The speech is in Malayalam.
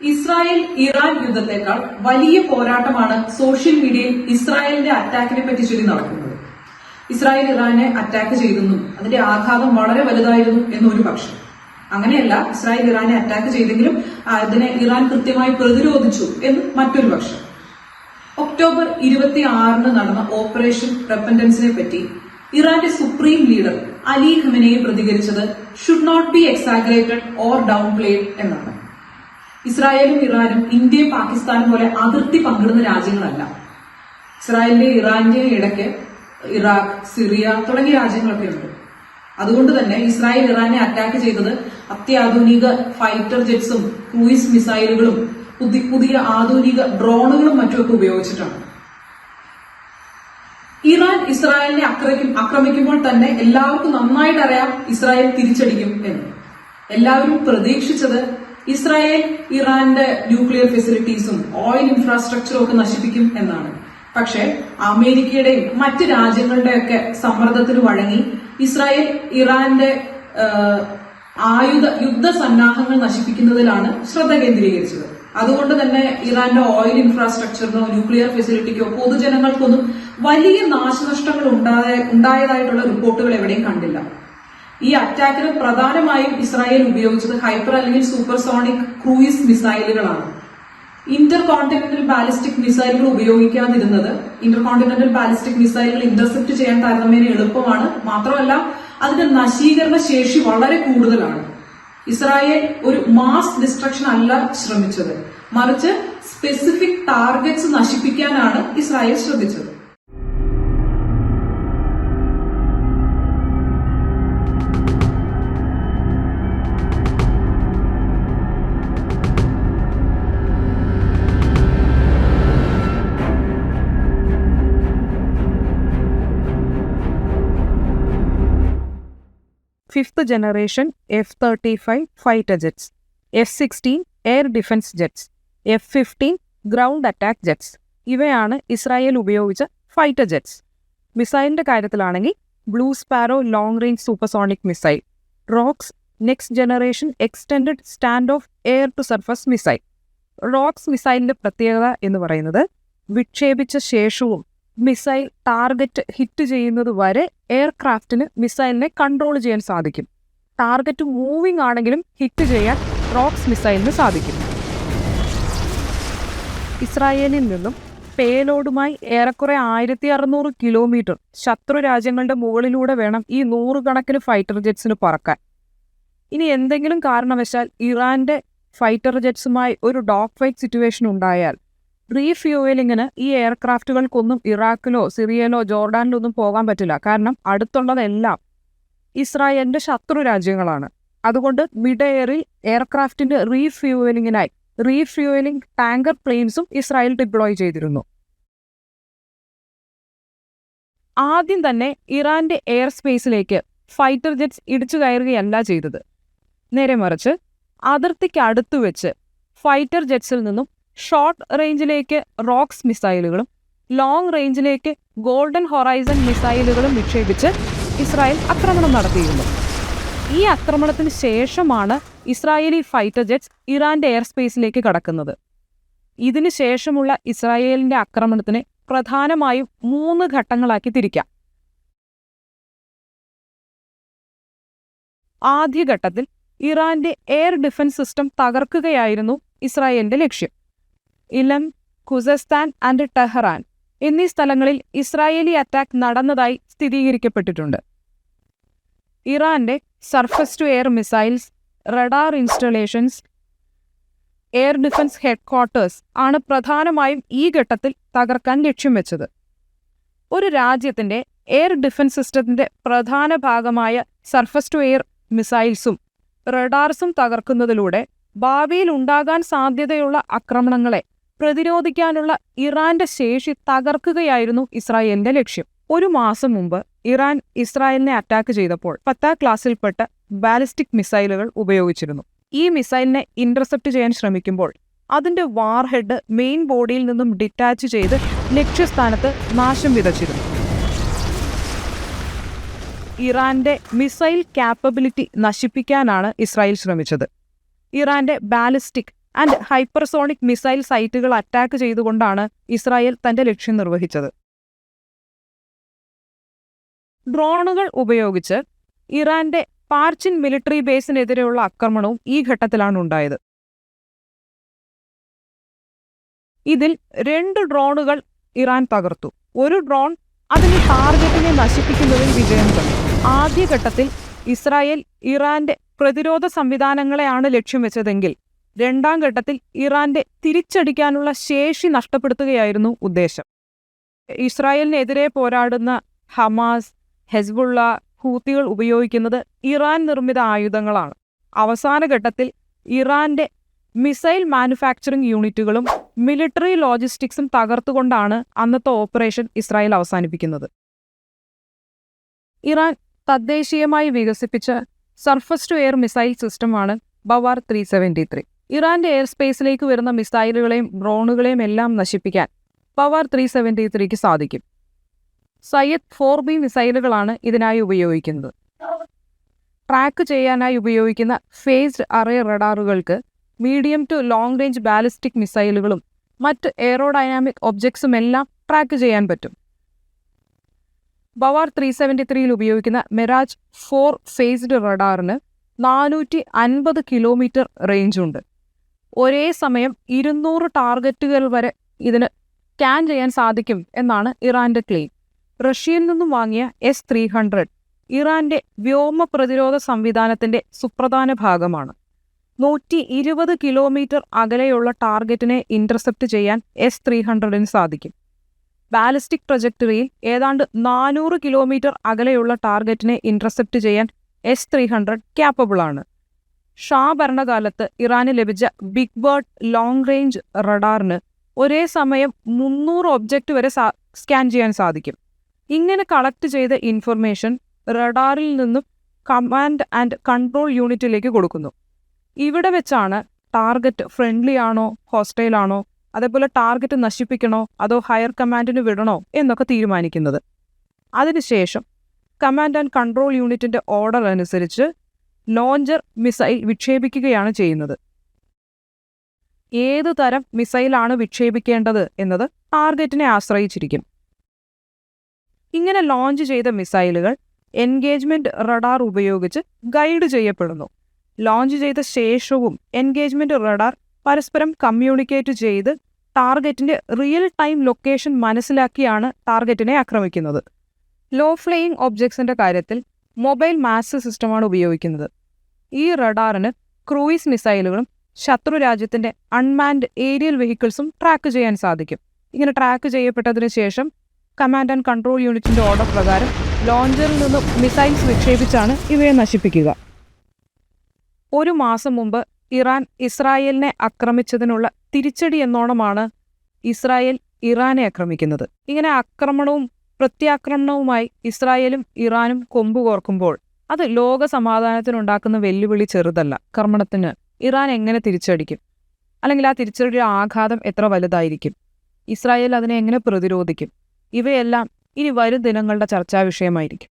ഇസ്രായേൽ ഇറാൻ യുദ്ധത്തെക്കാൾ വലിയ പോരാട്ടമാണ് സോഷ്യൽ മീഡിയയിൽ ഇസ്രായേലിന്റെ അറ്റാക്കിനെ പറ്റി ചൊല്ലി നടക്കുന്നത്. ഇസ്രായേൽ ഇറാനെ അറ്റാക്ക് ചെയ്തെന്നും അതിന്റെ ആഘാതം വളരെ വലുതായിരുന്നു എന്നൊരു പക്ഷം. അങ്ങനെയല്ല ഇസ്രായേൽ ഇറാനെ അറ്റാക്ക് ചെയ്തെങ്കിലും അതിനെ ഇറാൻ കൃത്യമായി പ്രതിരോധിച്ചു എന്ന് മറ്റൊരു പക്ഷം. ഒക്ടോബർ ഇരുപത്തി ആറിന് നടന്ന ഓപ്പറേഷൻ റെപ്പൻഡൻസിനെ പറ്റി ഇറാന്റെ സുപ്രീം ലീഡർ അലി ഖമനയെ പ്രതികരിച്ചത് should not be exaggerated or downplayed എന്നാണ്. ഇസ്രായേലും ഇറാനും ഇന്ത്യയും പാകിസ്ഥാനും പോലെ അതിർത്തി പങ്കിടുന്ന രാജ്യങ്ങളല്ല. ഇസ്രായേലിന്റെ ഇറാന്റെയും ഇടയ്ക്ക് ഇറാഖ് സിറിയ തുടങ്ങിയ രാജ്യങ്ങളൊക്കെ ഉണ്ട് അതുകൊണ്ട് തന്നെ ഇസ്രായേൽ ഇറാനെ അറ്റാക്ക് ചെയ്തത് അത്യാധുനിക ഫൈറ്റർ ജെറ്റ്സും ക്രൂയിസ് മിസൈലുകളും പുതിയ പുതിയ ആധുനിക ഡ്രോണുകളും മറ്റുമൊക്കെ ഉപയോഗിച്ചിട്ടാണ്. ഇറാൻ ഇസ്രായേലിനെ ആക്രമിക്കും ആക്രമിക്കുമ്പോൾ തന്നെ എല്ലാവർക്കും നന്നായിട്ട് അറിയാം ഇസ്രായേൽ തിരിച്ചടിക്കും എന്ന്. എല്ലാവരും പ്രതീക്ഷിച്ചത് ഇസ്രായേൽ ഇറാന്റെ ന്യൂക്ലിയർ ഫെസിലിറ്റീസും ഓയിൽ ഇൻഫ്രാസ്ട്രക്ചറും ഒക്കെ നശിപ്പിക്കും എന്നാണ്. പക്ഷേ അമേരിക്കയുടെയും മറ്റ് രാജ്യങ്ങളുടെയൊക്കെ സമ്മർദ്ദത്തിന് വഴങ്ങി ഇസ്രായേൽ ഇറാന്റെ ആയുധ യുദ്ധ സന്നാഹങ്ങൾ നശിപ്പിക്കുന്നതിലാണ് ശ്രദ്ധ കേന്ദ്രീകരിച്ചത്. അതുകൊണ്ട് തന്നെ ഇറാന്റെ ഓയിൽ ഇൻഫ്രാസ്ട്രക്ചറിനോ ന്യൂക്ലിയർ ഫെസിലിറ്റിക്കോ പൊതുജനങ്ങൾക്കൊന്നും വലിയ നാശനഷ്ടങ്ങൾ ഉണ്ടായ ഉണ്ടായതായിട്ടുള്ള റിപ്പോർട്ടുകൾ എവിടെയും കണ്ടില്ല. ഈ അറ്റാക്കിന് പ്രധാനമായും ഇസ്രായേൽ ഉപയോഗിച്ചത് ഹൈപ്പർ അല്ലെങ്കിൽ സൂപ്പർസോണിക് ക്രൂയിസ് മിസൈലുകളാണ് ഇന്റർ കോണ്ടിനെന്റൽ ബാലിസ്റ്റിക് മിസൈലുകൾ ഉപയോഗിക്കാതിരുന്നത് ഇന്റർ കോണ്ടിനെന്റൽ ബാലിസ്റ്റിക് മിസൈലുകൾ ഇന്റർസെപ്റ്റ് ചെയ്യാൻ താരതമ്യേന എളുപ്പമാണ്. മാത്രമല്ല അതിന്റെ നശീകരണ ശേഷി വളരെ കൂടുതലാണ്. ഇസ്രായേൽ ഒരു മാസ് ഡിസ്ട്രക്ഷൻ അല്ല ശ്രമിച്ചത്. മറിച്ച് സ്പെസിഫിക് ടാർഗറ്റ്സ് നശിപ്പിക്കാനാണ് ഇസ്രായേൽ ശ്രദ്ധിച്ചത് fifth generation F thirty five fighter jets F sixteen air defence jets F fifteen ground attack jets ഇവയാണ് ഇസ്രായേൽ ഉപയോഗിച്ച ഫൈറ്റർ ജെറ്റ്സ് മിസൈലിന്റെ കാര്യത്തിലാണെങ്കിൽ blue sparrow long range supersonic missile rocks next generation extended stand off air to surface missile rocks മിസൈലിന്റെ പ്രത്യേകത എന്ന് പറയുന്നത് വിക്ഷേപിച്ച ശേഷവും മിസൈൽ ടാർഗറ്റ് ഹിറ്റ് ചെയ്യുന്നത് വരെ എയർക്രാഫ്റ്റിന് മിസൈലിനെ കൺട്രോൾ ചെയ്യാൻ സാധിക്കും. ടാർഗറ്റ് മൂവിംഗ് ആണെങ്കിലും ഹിറ്റ് ചെയ്യാൻ റോക്സ് മിസൈലിന് സാധിക്കും. ഇസ്രായേലിൽ നിന്നും പേലോഡുമായി ഏറെക്കുറെ ആയിരത്തി അറുന്നൂറ് കിലോമീറ്റർ ശത്രു രാജ്യങ്ങളുടെ മുകളിലൂടെ വേണം ഈ നൂറുകണക്കിന് ഫൈറ്റർ ജെറ്റ്സിന് പറക്കാൻ. ഇനി എന്തെങ്കിലും കാരണവശാൽ ഇറാന്റെ ഫൈറ്റർ ജെറ്റ്സുമായി ഒരു ഡോഗ് ഫൈറ്റ് സിറ്റുവേഷൻ ഉണ്ടായാൽ റീഫ്യൂവലിങ്ങിന് ഈ എയർക്രാഫ്റ്റുകൾക്കൊന്നും ഇറാഖിലോ സിറിയയിലോ ജോർഡാനിലോ ഒന്നും പോകാൻ പറ്റില്ല. കാരണം അടുത്തുള്ളതെല്ലാം ഇസ്രായേലിന്റെ ശത്രു രാജ്യങ്ങളാണ്. അതുകൊണ്ട് മിഡ് എയറിൽ എയർക്രാഫ്റ്റിന്റെ റീഫ്യൂവലിങ്ങിനായി റീഫ്യൂവലിംഗ് ടാങ്കർ പ്ലെയിൻസും ഇസ്രായേൽ ഡിപ്ലോയ് ചെയ്തിരുന്നു. ആദ്യം തന്നെ ഇറാന്റെ എയർ സ്പേസിലേക്ക് ഫൈറ്റർ ജെറ്റ്സ് ഇടിച്ചു കയറുകയല്ല ചെയ്തത്. നേരെ മറിച്ച് അതിർത്തിക്ക് അടുത്തു വെച്ച് ഫൈറ്റർ ജെറ്റ്സിൽ നിന്നും ഷോർട്ട് റേഞ്ചിലേക്ക് റോക്സ് മിസൈലുകളും ലോങ് റേഞ്ചിലേക്ക് ഗോൾഡൻ ഹൊറൈസൺ മിസൈലുകളും വിക്ഷേപിച്ച് ഇസ്രായേൽ ആക്രമണം നടത്തിയിരുന്നു. ഈ ആക്രമണത്തിന് ശേഷമാണ് ഇസ്രായേലി ഫൈറ്റർ ജെറ്റ്സ് ഇറാന്റെ എയർ സ്പേസിലേക്ക് കടക്കുന്നത്. ഇതിനു ശേഷമുള്ള ഇസ്രായേലിന്റെ ആക്രമണത്തിന് പ്രധാനമായും മൂന്ന് ഘട്ടങ്ങളാക്കി തിരിക്കാം. ആദ്യഘട്ടത്തിൽ ഇറാന്റെ എയർ ഡിഫൻസ് സിസ്റ്റം തകർക്കുകയായിരുന്നു ഇസ്രായേലിന്റെ ലക്ഷ്യം. ഇലം ഖുസസ്താൻ ആൻഡ് ടെഹ്റാൻ എന്നീ സ്ഥലങ്ങളിൽ ഇസ്രായേലി അറ്റാക്ക് നടന്നതായി സ്ഥിരീകരിക്കപ്പെട്ടിട്ടുണ്ട്. ഇറാന്റെ surface to air missiles radar installations air defence headquarters ആണ് പ്രധാനമായും ഈ ഘട്ടത്തിൽ തകർക്കാൻ ലക്ഷ്യം വെച്ചത്. ഒരു രാജ്യത്തിന്റെ എയർ ഡിഫൻസ് സിസ്റ്റത്തിന്റെ പ്രധാന ഭാഗമായ സർഫസ് ടു എയർ മിസൈൽസും റഡാർസും തകർക്കുന്നതിലൂടെ ഭാവിയിൽ ഉണ്ടാകാൻ സാധ്യതയുള്ള ആക്രമണങ്ങളെ പ്രതിരോധിക്കാനുള്ള ഇറാന്റെ ശേഷി തകർക്കുകയായിരുന്നു ഇസ്രായേലിന്റെ ലക്ഷ്യം. ഒരു മാസം മുമ്പ് ഇറാൻ ഇസ്രായേലിനെ അറ്റാക്ക് ചെയ്തപ്പോൾ പത്താം ക്ലാസ്സിൽപ്പെട്ട ബാലിസ്റ്റിക് മിസൈലുകൾ ഉപയോഗിച്ചിരുന്നു. ഈ മിസൈലിനെ ഇന്റർസെപ്റ്റ് ചെയ്യാൻ ശ്രമിക്കുമ്പോൾ അതിന്റെ വാർഹെഡ് മെയിൻ ബോഡിയിൽ നിന്നും ഡിറ്റാച്ച് ചെയ്ത് ലക്ഷ്യസ്ഥാനത്ത് നാശം വിതച്ചിരുന്നു. ഇറാന്റെ മിസൈൽ കാപ്പബിലിറ്റി നശിപ്പിക്കാനാണ് ഇസ്രായേൽ ശ്രമിച്ചത്. ഇറാന്റെ ബാലിസ്റ്റിക് ആൻഡ് ഹൈപ്പർസോണിക് മിസൈൽ സൈറ്റുകൾ അറ്റാക്ക് ചെയ്തുകൊണ്ടാണ് ഇസ്രായേൽ തന്റെ ലക്ഷ്യം നിർവഹിച്ചത്. ഡ്രോണുകൾ ഉപയോഗിച്ച് ഇറാന്റെ പാർച്ചിൻ മിലിറ്ററി ബേസിനെതിരെയുള്ള ആക്രമണവും ഈ ഘട്ടത്തിലാണ് ഉണ്ടായത്. ഇതിൽ രണ്ട് ഡ്രോണുകൾ ഇറാൻ തകർത്തു. ഒരു ഡ്രോൺ അതിന് ടാർഗറ്റിനെ നശിപ്പിക്കുന്നതിൽ വിജയം കണ്ടു. ആദ്യഘട്ടത്തിൽ ഇസ്രായേൽ ഇറാന്റെ പ്രതിരോധ സംവിധാനങ്ങളെയാണ് ലക്ഷ്യം വെച്ചതെങ്കിൽ രണ്ടാം ഘട്ടത്തിൽ ഇറാന്റെ തിരിച്ചടിക്കാനുള്ള ശേഷി നഷ്ടപ്പെടുത്തുകയായിരുന്നു ഉദ്ദേശം. ഇസ്രായേലിനെതിരെ പോരാടുന്ന ഹമാസ് ഹെസ്ബുള്ള ഹൂത്തികൾ ഉപയോഗിക്കുന്നത് ഇറാൻ നിർമ്മിത ആയുധങ്ങളാണ്. അവസാന ഘട്ടത്തിൽ ഇറാന്റെ മിസൈൽ മാനുഫാക്ചറിംഗ് യൂണിറ്റുകളും മിലിറ്ററി ലോജിസ്റ്റിക്സും തകർത്തുകൊണ്ടാണ് അന്നത്തെ ഓപ്പറേഷൻ ഇസ്രായേൽ അവസാനിപ്പിക്കുന്നത്. ഇറാൻ തദ്ദേശീയമായി വികസിപ്പിച്ച സർഫസ് ടു എയർ മിസൈൽ സിസ്റ്റമാണ് ബവാർ ത്രീ സെവന്റി ത്രീ. ഇറാന്റെ എയർ സ്പേസിലേക്ക് വരുന്ന മിസൈലുകളെയും ഡ്രോണുകളെയും എല്ലാം നശിപ്പിക്കാൻ പവർ ത്രീ സെവന്റി ത്രീക്ക് സാധിക്കും. സയ്യദ് ഫോർ ബി മിസൈലുകളാണ് ഇതിനായി ഉപയോഗിക്കുന്നത്. ട്രാക്ക് ചെയ്യാനായി ഉപയോഗിക്കുന്ന phased array റഡാറുകൾക്ക് medium to long range ballistic മിസൈലുകളും മറ്റ് എയറോഡൈനാമിക് ഒബ്ജക്ട്സും എല്ലാം ട്രാക്ക് ചെയ്യാൻ പറ്റും. ബവാർ ത്രീ സെവന്റി ത്രീയിൽ ഉപയോഗിക്കുന്ന മെരാജ് ഫോർ ഫേസ്ഡ് റഡാറിന് നാനൂറ്റി അൻപത് കിലോമീറ്റർ റേഞ്ചുണ്ട് ഒരേ സമയം ഇരുന്നൂറ് ടാർഗറ്റുകൾ വരെ ഇതിന് സ്കാൻ ചെയ്യാൻ സാധിക്കും എന്നാണ് ഇറാന്റെ ക്ലെയിം റഷ്യയിൽ നിന്നും വാങ്ങിയ എസ് ത്രീ ഹൺഡ്രഡ് ഇറാന്റെ വ്യോമ പ്രതിരോധ സംവിധാനത്തിന്റെ സുപ്രധാന ഭാഗമാണ്. നൂറ്റി ഇരുപത് കിലോമീറ്റർ അകലെയുള്ള ടാർഗറ്റിനെ ഇന്റർസെപ്റ്റ് ചെയ്യാൻ എസ് ത്രീ ഹൺഡ്രഡിന് സാധിക്കും. ബാലിസ്റ്റിക് പ്രൊജക്ടറിയിൽ ഏതാണ്ട് നാനൂറ് കിലോമീറ്റർ അകലെയുള്ള ടാർഗറ്റിനെ ഇന്റർസെപ്റ്റ് ചെയ്യാൻ എസ് ത്രീ ഹൺഡ്രഡ് ക്യാപ്പബിൾ ആണ്. ഷാ ഭരണകാലത്ത് ഇറാന് ലഭിച്ച ബിഗ് ബേർഡ് ലോങ് റേഞ്ച് റഡാറിന് ഒരേ സമയം മുന്നൂറ് ഒബ്ജക്റ്റ് വരെ സ്കാൻ ചെയ്യാൻ സാധിക്കും. ഇങ്ങനെ കളക്ട് ചെയ്ത ഇൻഫർമേഷൻ റഡാറിൽ നിന്നും കമാൻഡ് ആൻഡ് കൺട്രോൾ യൂണിറ്റിലേക്ക് കൊടുക്കുന്നു. ഇവിടെ വെച്ചാണ് ടാർഗറ്റ് ഫ്രണ്ട്ലി ആണോ ഹോസ്റ്റൈൽ ആണോ അതേപോലെ ടാർഗറ്റ് നശിപ്പിക്കണോ അതോ ഹയർ കമാൻഡിന് വിടണോ എന്നൊക്കെ തീരുമാനിക്കുന്നത്. അതിനുശേഷം കമാൻഡ് ആൻഡ് കൺട്രോൾ യൂണിറ്റിന്റെ ഓർഡർ അനുസരിച്ച് ലോഞ്ചർ മിസൈൽ വിക്ഷേപിക്കുകയാണ് ചെയ്യുന്നത്. ഏതു തരം മിസൈലാണ് വിക്ഷേപിക്കേണ്ടത് എന്നത് ടാർഗറ്റിനെ ആശ്രയിച്ചിരിക്കും. ഇങ്ങനെ ലോഞ്ച് ചെയ്ത മിസൈലുകൾ എൻഗേജ്മെന്റ് റഡാർ ഉപയോഗിച്ച് ഗൈഡ് ചെയ്യപ്പെടുന്നു. ലോഞ്ച് ചെയ്ത ശേഷവും എൻഗേജ്മെന്റ് റഡാർ പരസ്പരം കമ്മ്യൂണിക്കേറ്റ് ചെയ്ത് ടാർഗറ്റിന്റെ റിയൽ ടൈം ലൊക്കേഷൻ മനസ്സിലാക്കിയാണ് ടാർഗറ്റിനെ ആക്രമിക്കുന്നത്. ലോ ഫ്ലെയിങ് ഒബ്ജക്ട്സിന്റെ കാര്യത്തിൽ മൊബൈൽ മാസ് സിസ്റ്റമാണ് ഉപയോഗിക്കുന്നത്. ഈ റഡാറിന് ക്രൂയിസ് മിസൈലുകളും ശത്രു രാജ്യത്തിന്റെ അൺമാൻഡ് ഏരിയൽ വെഹിക്കിൾസും ട്രാക്ക് ചെയ്യാൻ സാധിക്കും. ഇങ്ങനെ ട്രാക്ക് ചെയ്യപ്പെട്ടതിന് ശേഷം കമാൻഡ് ആൻഡ് കൺട്രോൾ യൂണിറ്റിന്റെ ഓർഡർ പ്രകാരം ലോഞ്ചറിൽ നിന്നും മിസൈൽസ് വിക്ഷേപിച്ചാണ് ഇവയെ നശിപ്പിക്കുക. ഒരു മാസം മുമ്പ് ഇറാൻ ഇസ്രായേലിനെ ആക്രമിച്ചതിനുള്ള തിരിച്ചടി എന്നോണമാണ് ഇസ്രായേൽ ഇറാനെ ആക്രമിക്കുന്നത്. ഇങ്ങനെ ആക്രമണവും പ്രത്യാക്രമണവുമായി ഇസ്രായേലും ഇറാനും കൊമ്പുകോർക്കുമ്പോൾ അത് ലോക സമാധാനത്തിനുണ്ടാക്കുന്ന വെല്ലുവിളി ചെറുതല്ല. കർമ്മണത്തിന് ഇറാൻ എങ്ങനെ തിരിച്ചടിക്കും? അല്ലെങ്കിൽ ആ തിരിച്ചടിയുടെ ആഘാതം എത്ര വലുതായിരിക്കും? ഇസ്രായേൽ അതിനെ എങ്ങനെ പ്രതിരോധിക്കും? ഇവയെല്ലാം ഇനി വരും ദിനങ്ങളുടെ ചർച്ചാ വിഷയമായിരിക്കും